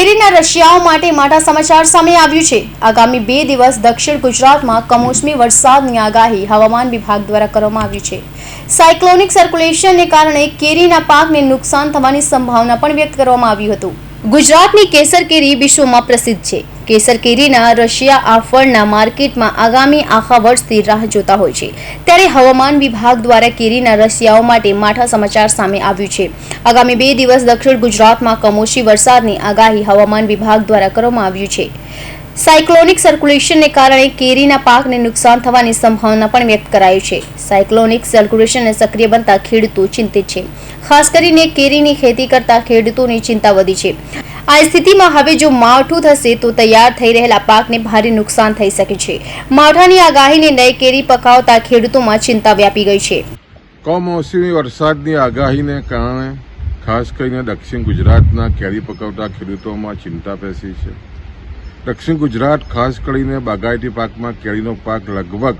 કેરીના રશિયાઓ માટે માટા સમાચાર સામે આવ્યું છે. આગામી બે દિવસ દક્ષિણ ગુજરાતમાં કમોસમી વરસાદની આગાહી હવામાન વિભાગ દ્વારા કરવામાં આવી છે. સાયક્લોનિક સર્ક્યુલેશનને કારણે કેરીના પાકને નુકસાન થવાની સંભાવના પણ વ્યક્ત કરવામાં આવ્યું હતું. ગુજરાતની કેસર કેરી વિશ્વમાં પ્રસિદ્ધ છે. કેસર કેરીના રશિયા આ ફળના માર્કેટમાં આગામી આખા વર્ષથી રાહ જોતા હોય છે. ત્યારે હવામાન વિભાગ દ્વારા કેરીના રશિયાઓ માટે માઠા સમાચાર સામે આવ્યું છે. આગામી બે દિવસ દક્ષિણ ગુજરાતમાં કમોસમી વરસાદની આગાહી હવામાન વિભાગ દ્વારા કરવામાં આવ્યું છે. સાયક્લોનિક સર્ક્યુલેશનને કારણે કેરીના પાકને નુકસાન થવાની સંભાવના પણ વ્યક્ત કરાઈ છે. સાયક્લોનિક સર્ક્યુલેશનને સક્રિય બનતા ખેડૂતો ચિંતિત છે. ખાસ કરીને કેરીની ખેતી કરતા ખેડૂતોની ચિંતા વધી છે. આ સ્થિતિમાં હવે જો માવઠું થશે તો તૈયાર થઈ રહેલા પાકને ભારે નુકસાન થઈ શકે છે. માવઠાની આગાહીને લઈ કેરી પકાવતા ખેડૂતોમાં ચિંતા વ્યાપી ગઈ છે. કમોસમી વરસાદની આગાહીને કારણે ખાસ કરીને દક્ષિણ ગુજરાતના કેરી પકવતા ખેડૂતોમાં ચિંતા પેસી છે. દક્ષિણ ગુજરાત ખાસ કરીને બાગાયતી પાકમાં કેરીનો પાક લગભગ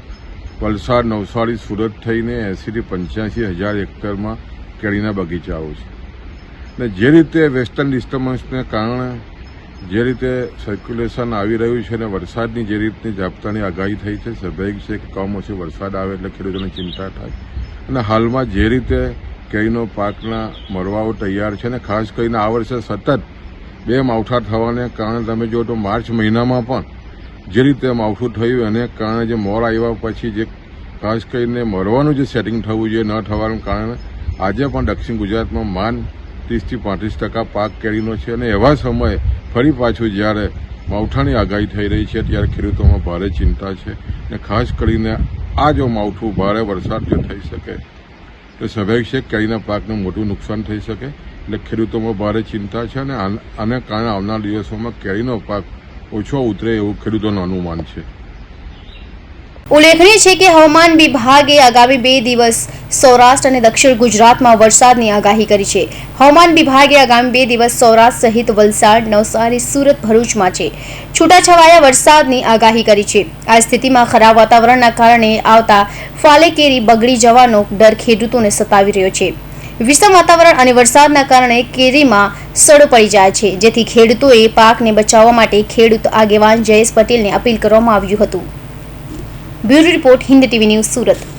વલસાડ, નવસારી, સુરત થઈને એંસીથી પંચ્યાસી હજાર હેક્ટરમાં કેરીના બગીચાઓ છે. ને જે રીતે વેસ્ટર્ન ડિસ્ટર્બન્સને કારણે જે રીતે સર્ક્યુલેશન આવી રહ્યું છે અને વરસાદની જે રીતની ઝાપટાની આગાહી થઈ છે સ્વાભાવિક છે કે કમોસમી વરસાદ આવે એટલે ખેડૂતોને ચિંતા થાય. અને હાલમાં જે રીતે કેરીનો પાકના મરવાઓ તૈયાર છે અને ખાસ કરીને આ વર્ષે સતત બે માવઠા થવાને કારણે તમે જો તો માર્ચ મહિનામાં પણ જે રીતે માવઠું થયું એને કારણે જે મોર આવ્યા પછી જે ખાસ કરીને મરવાનું જે સેટિંગ થવું જોઈએ ન થવાનું કારણે આજે પણ દક્ષિણ ગુજરાતમાં માન ત્રીસથી પાંત્રીસ ટકા પાક કેરીનો છે અને એવા સમયે ફરી પાછું જ્યારે માવઠાની આગાહી થઈ રહી છે ત્યારે ખેડૂતોમાં ભારે ચિંતા છે અને ખાસ કરીને આ જો માવઠું ભારે વરસાદ જો થઈ શકે તો સ્વાભાવિક છે કેરીના પાકને મોટું નુકસાન થઈ શકે એટલે ખેડૂતોમાં ભારે ચિંતા છે અને આન- કારણે આવનાર દિવસોમાં કેરીનો પાક ઓછો ઉતરે એવું ખેડૂતોનું અનુમાન છે. ઉલ્લેખનીય છે કે હવામાન વિભાગે આગામી બે દિવસ સૌરાષ્ટ્ર અને દક્ષિણ ગુજરાતમાં વરસાદની આગાહી કરી છે. હવામાન વિભાગે આગામી બે દિવસ સૌરાષ્ટ્ર સહિત વલસાડ, નવસારી સુરત ભરૂચમાં છે. છૂટાછવાયા વરસાદની આગાહી કરી છે. આ સ્થિતિમાં ખરાબ વાતાવરણના કારણે આવતા ફાલે કેરી બગડી જવાનો ડર ખેડૂતોને સતાવી રહ્યો છે. વિષમ વાતાવરણ અને વરસાદના કારણે કેરીમાં સડો પડી જાય છે. જેથી ખેડૂતોએ પાકને બચાવવા માટે ખેડૂત આગેવાન જયેશ પટેલને અપીલ કરવામાં આવ્યું હતું. Bureau report, Hind TV news, Surat.